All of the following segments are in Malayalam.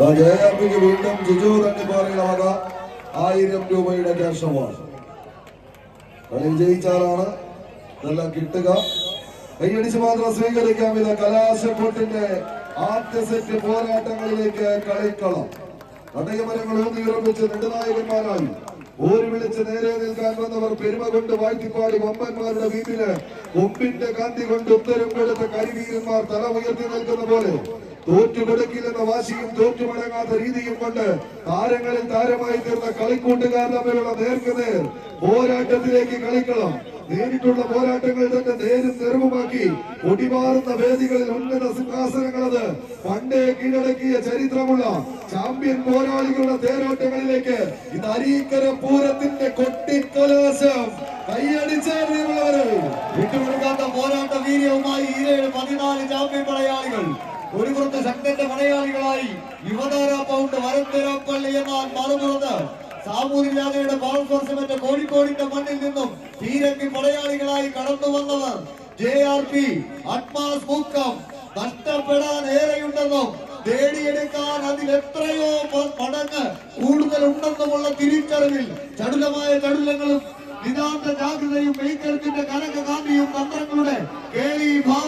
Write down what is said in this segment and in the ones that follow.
ജയാപ്പിക്ക് വീണ്ടും ജിജു തണ്ണിപ്പാറയുടെ വക ആയിരം രൂപയുടെ ക്യാഷ് അവാർഡ്. കളി ജയിച്ചാലാണ് ഇതെല്ലാം കിട്ടുക. കൈയടിച്ച് മാത്രം സ്വീകരിക്കാം. ഇത് കലാശക്കൊട്ടിന്റെ ആദ്യ സെറ്റ് പോരാട്ടങ്ങളിലേക്ക് കളിക്കളം. കടയമരങ്ങൾ ഊന്നിയുറപ്പിച്ച് നെടുനായകന്മാരായി. ഊരി വിളിച്ച് നേരെ നിൽക്കാൻ വന്നവർ പെരുമ കൊണ്ട് വാഴ്ത്തിപ്പാടി വമ്പന്മാരുടെ വീട്ടിൽ കൊമ്പിന്റെ കാന്തി കൊണ്ട് ഉത്തരം കൊടുത്ത കരിവീരന്മാർ തല ഉയർത്തി നിൽക്കുന്ന പോലെ തോറ്റുകൊടുക്കില്ലെന്ന വാശിയും തോറ്റുമടങ്ങാത്ത രീതിയും കൊണ്ട് താരങ്ങളിൽ താരമായി തീർന്ന കളിക്കൂട്ടുകാർ തമ്മിലുള്ള നേർക്കുനേർ പോരാട്ടത്തിലേക്ക് കളിക്കളം. നേരിട്ടുള്ള പോരാട്ടങ്ങൾ തന്നെ നേരും നിറവുമാക്കി ഒടിമാറുന്ന വേദികളിൽ ഉന്നത സിംഹാസനങ്ങളത് പണ്ടേ കീഴടക്കിയ ചരിത്രമുള്ള ചാമ്പ്യൻ പോരാളികളുടെ തേരോട്ടങ്ങളിലേക്ക് ഇത് അരീക്കര പൂരത്തിന്റെ കൊട്ടിക്കലാശം കൈയടിച്ചവര് വിട്ടുകൊടുക്കാത്ത പോരാട്ട വീര്യവുമായി ഈരേഴ് പതിനാല് ചാമ്പ്യൻ പടയാളികൾ ഒരു പുറത്ത് ശക്തന്റെ മലയാളികളായി യുവതാര പൗണ്ട് വരന്തരപ്പള്ളി എന്നാൽ മറുപുറത്ത് ബോൾ സ്പർശമറ്റ കോഴിക്കോടിന്റെ മണ്ണിൽ നിന്നും തീരങ്കി മലയാളികളായി കടന്നു വന്നവർ ജെ ആർ പി അറ്റ്മാസ് മുക്കം നഷ്ടപ്പെടാൻ ഏറെയുണ്ടെന്നും നേടിയെടുക്കാൻ അതിൽ എത്രയോ മടങ്ങ് കൂടുതൽ ഉണ്ടെന്നുമുള്ള തിരിച്ചറിവിൽ ചടുലമായ ചടുലങ്ങളും നിതാന്ത ജാഗ്രതയും മെയ്ക്കരുത്തിന്റെ കനകകാന്തിയും തന്ത്രങ്ങളുടെ കേളി ഭാവങ്ങളുമായി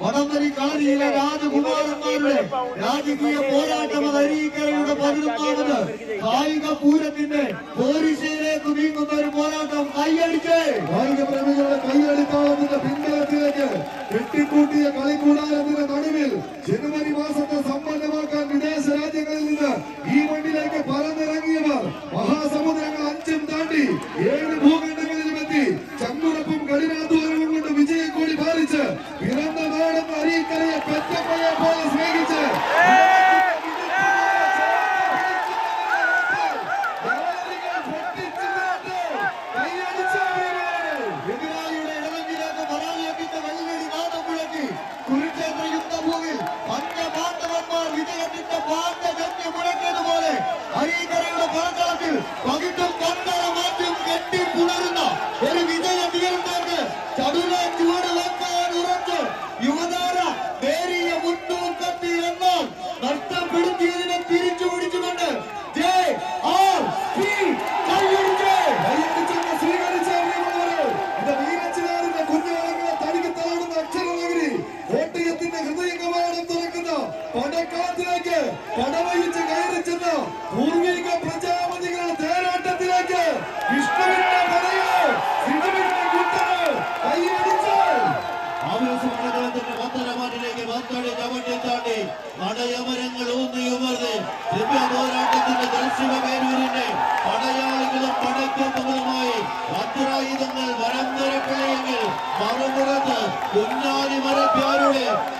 വടംവലി കളരിയിലെ രാജകുമാരന്മാരുടെ രാജകീയ പോരാട്ടം അരീക്കരയുടെ പതിനൊന്നാമത്. കായിക പൂരത്തിന്റെ പോരിശയിലേക്ക് നീങ്ങുന്ന ഒരു പോരാട്ടം കൈയടിച്ച്. കായിക പ്രേമികളുടെ കൈയടിത്താളത്തിന്റെ പിൻബലത്തിലേക്ക് കെട്ടിക്കൂട്ടിയ കളിക്കൂടാരത്തിന്റെ നടുവിൽ ജനുവരി മാസത്തെ സമ്പന്നമാക്കാൻ വിദേശ രാജ്യങ്ങളിൽ നിന്ന് ഈ മണ്ണിലേക്ക് പറന്നിറങ്ങിയവർ. മഹാസമുദ്രങ്ങൾ അഞ്ചും താണ്ടി ഏഴ്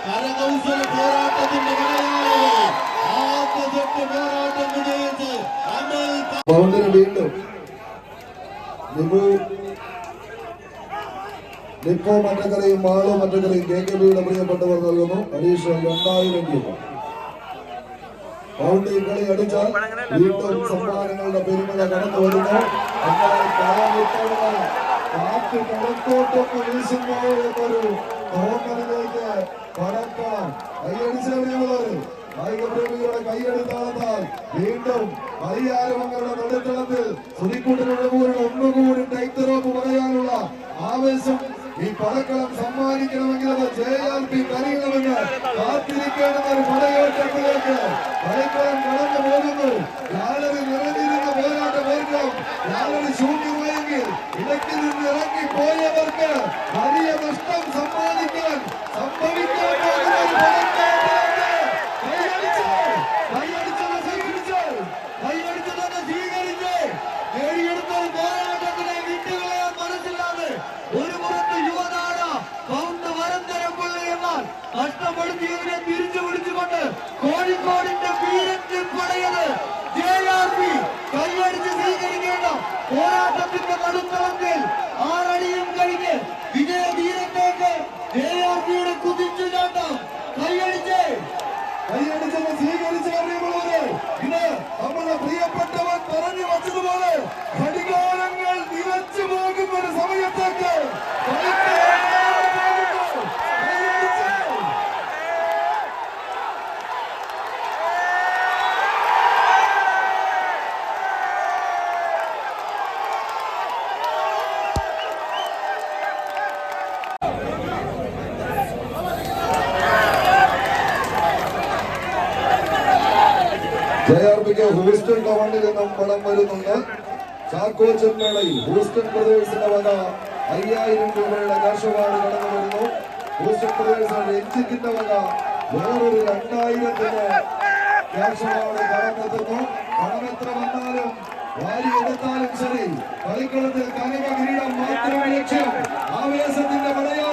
കരകൗശല പോരാട്ടത്തിന്റെ പോരാട്ടം വിജയിച്ച് ബൗണ്ടറി നിപ്പോ മറ്റക്കരയും മാളോ മറ്റക്കരയും കെ കെ ബിയുടെ പ്രിയപ്പെട്ടവർ നൽകുന്നു. അഡീഷണൽ രണ്ടായിരം രൂപ. ബൗണ്ടറി കളി അടിച്ചാൽ വീണ്ടും സമ്മാനങ്ങളുടെ പെരുമഴ കടന്നു വരുന്നു. കടത്തോട്ടൊക്കെ വീശുന്നു എന്നൊരു തോന്നലിലേക്ക് കൈയടിച്ചവരെയുള്ളവർ കായിക വീണ്ടും മലയാരവങ്ങളുടെ നടുത്തളത്തിൽ സുനിക്കൂട്ടിനുള്ള പോലുള്ള ഒന്നുകൂടി ടൈത്തറോപ്പ് പറയാനുള്ള ആവേശം ഈ പടക്കളം സമ്മാനിക്കണമെങ്കിൽ അത് ജെ ആർ പി കനിയണമെന്ന് കാത്തിരിക്കേണ്ടുന്ന ഒരു പടയോട്ടത്തിലേക്ക് കളിക്കളം കടന്നു പോകുന്നു. ഗാലറി നിറഞ്ഞിരുന്ന ശൂന്യമായെങ്കിൽ നേടിയെടുത്ത പോരാട്ടത്തിനെ ഒരു യുവനാട കോഴിക്കോടിന്റെ വീരത്തിൽ പടയത് ജെ ആർ പി കൈയടിച്ച് സ്വീകരിക്കേണ്ട പോരാട്ടത്തിന്റെ നടുത്തളത്തിൽ ആറടിയും കഴിഞ്ഞ് വിജയധീരത്തേക്ക് ജെ ആർ പിയുടെ കുതിച്ചു ചാട്ടം കൈയടിച്ച് കൈയടിച്ചത് സ്വീകരിച്ച അറിയുള്ളവര് ഇത് നമ്മുടെ പ്രിയപ്പെട്ടവർ പറഞ്ഞു വച്ചതുപോലെ ഘടികാരങ്ങൾ നിലച്ചു പോകുന്ന ഒരു സമയത്തേക്ക് കളിക്കാർ പോകുന്നു. കൈയടിച്ച് ജയാർപിക്ക് ഹൂസ്റ്റൺ കമാൻഡിൽ നിന്നും പണം വരുന്നുണ്ട്. ചാക്കോച്ചൻ മേളയിൽ ഹൂസ്റ്റൺ ബ്രദേഴ്സിന്റെ വക അയ്യായിരം രൂപയുടെ കാശുപാട് കടന്നു വരുന്നു. ഹൂസ്റ്റൺ ബ്രദേഴ്സിന്റെ രഞ്ജിത്തിന്റെ വക വേറൊരു രണ്ടായിരത്തിന് കാശുപാട് കടന്നെത്തുന്നു. പണം എത്ര വന്നാലും വാരി എടുത്താലും ശരി. കളിക്കളത്തിൽ കനക കിരീടം മാത്രമേ ലക്ഷ്യം. ആവേശത്തിന്റെ മലയാളികൾ